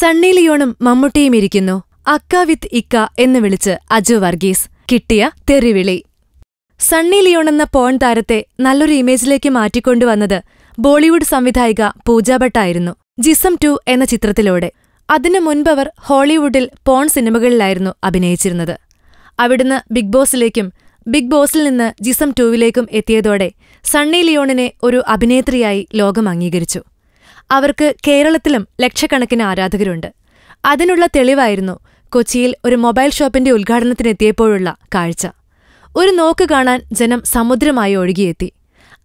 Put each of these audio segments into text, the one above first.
സണ്ണി ലിയോണും മമ്മൂട്ടിയും ഇരിക്കുന്നു. അക്ക വിത്ത് ഇക്ക എന്ന് വിളിച്ച് അജു വർഗീസ്. കിട്ടിയ തെറിവിളി. സണ്ണി ലിയോൺ എന്ന പോൺ താരത്തെ നല്ലൊരു ഇമേജിലേക്ക് മാറ്റിക്കൊണ്ടുവന്നത് ബോളിവുഡ് സംവിധായിക പൂജ ഭട്ടായിരുന്നു ജിസം ടു എന്ന ചിത്രത്തിലൂടെ. അതിനു മുൻപവർ ഹോളിവുഡിൽ പോൺ സിനിമകളിലായിരുന്നു അഭിനയിച്ചിരുന്നത്. അവിടുന്ന് ബിഗ് ബോസിലേക്കും ബിഗ് ബോസിൽ നിന്ന് ജിസം ടൂവിലേക്കും എത്തിയതോടെ സണ്ണി ലിയോണിനെ ഒരു അഭിനേത്രിയായി ലോകം അംഗീകരിച്ചു. അവർക്ക് കേരളത്തിലും ലക്ഷക്കണക്കിന് ആരാധകരുണ്ട്. അതിനുള്ള തെളിവായിരുന്നു കൊച്ചിയിൽ ഒരു മൊബൈൽ ഷോപ്പിന്റെ ഉദ്ഘാടനത്തിനെത്തിയപ്പോഴുള്ള കാഴ്ച. ഒരു നോക്ക് കാണാൻ ജനം സമുദ്രമായി ഒഴുകിയെത്തി.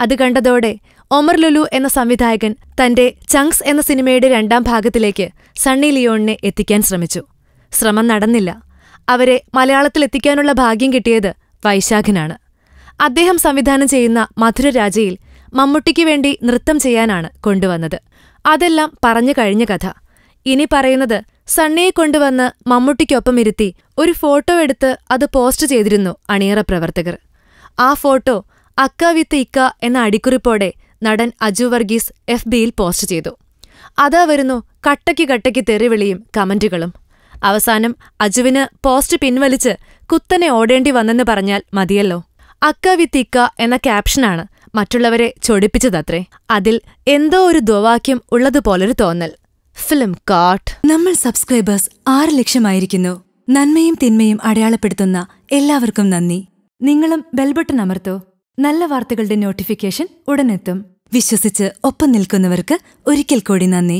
അത് കണ്ടതോടെ ഒമർ ലുലു എന്ന സംവിധായകൻ തന്റെ ചങ്സ് എന്ന സിനിമയുടെ രണ്ടാം ഭാഗത്തിലേക്ക് സണ്ണി ലിയോണിനെ എത്തിക്കാൻ ശ്രമിച്ചു. ശ്രമം നടന്നില്ല. അവരെ മലയാളത്തിലെത്തിക്കാനുള്ള ഭാഗ്യം കിട്ടിയത് വൈശാഖനാണ്. അദ്ദേഹം സംവിധാനം ചെയ്യുന്ന മധുരരാജയിൽ മമ്മൂട്ടിക്ക് വേണ്ടി നൃത്തം ചെയ്യാനാണ് കൊണ്ടുവന്നത്. അതെല്ലാം പറഞ്ഞു കഴിഞ്ഞ കഥ. ഇനി പറയുന്നത് സണ്ണിയെ കൊണ്ടുവന്ന് മമ്മൂട്ടിക്കൊപ്പം ഇരുത്തി ഒരു ഫോട്ടോ എടുത്ത് അത് പോസ്റ്റ് ചെയ്തിരുന്നു അണിയറ പ്രവർത്തകർ. ആ ഫോട്ടോ അക്ക വിത്ത് ഇക്ക എന്ന അടിക്കുറിപ്പോടെ നടൻ അജു വർഗീസ് എഫ് ബിയിൽ പോസ്റ്റ് ചെയ്തു. അതാ വരുന്നു കട്ടയ്ക്ക് കട്ടയ്ക്ക് തെറിവിളിയും കമന്റുകളും. അവസാനം അജുവിന് പോസ്റ്റ് പിൻവലിച്ച് കുത്തനെ ഓടേണ്ടി വന്നെന്ന് പറഞ്ഞാൽ മതിയല്ലോ. അക്ക വിത്ത് ഇക്ക എന്ന ക്യാപ്ഷനാണ് മറ്റുള്ളവരെ ചൊടിപ്പിച്ചതത്രേ. അതിൽ എന്തോ ഒരു ദുവാക്യം ഉള്ളതുപോലൊരു തോന്നൽ. ഫിലിം കാട്ട് നമ്മൾ സബ്സ്ക്രൈബേഴ്സ് ആറ് ലക്ഷമായിരിക്കുന്നു. നന്മയും തിന്മയും അടയാളപ്പെടുത്തുന്ന എല്ലാവർക്കും നന്ദി. നിങ്ങളും ബെൽബട്ടൺ അമർത്തോ. നല്ല വാർത്തകളുടെ നോട്ടിഫിക്കേഷൻ ഉടനെത്തും. വിശ്വസിച്ച് ഒപ്പം നിൽക്കുന്നവർക്ക് ഒരിക്കൽ കൂടി നന്ദി.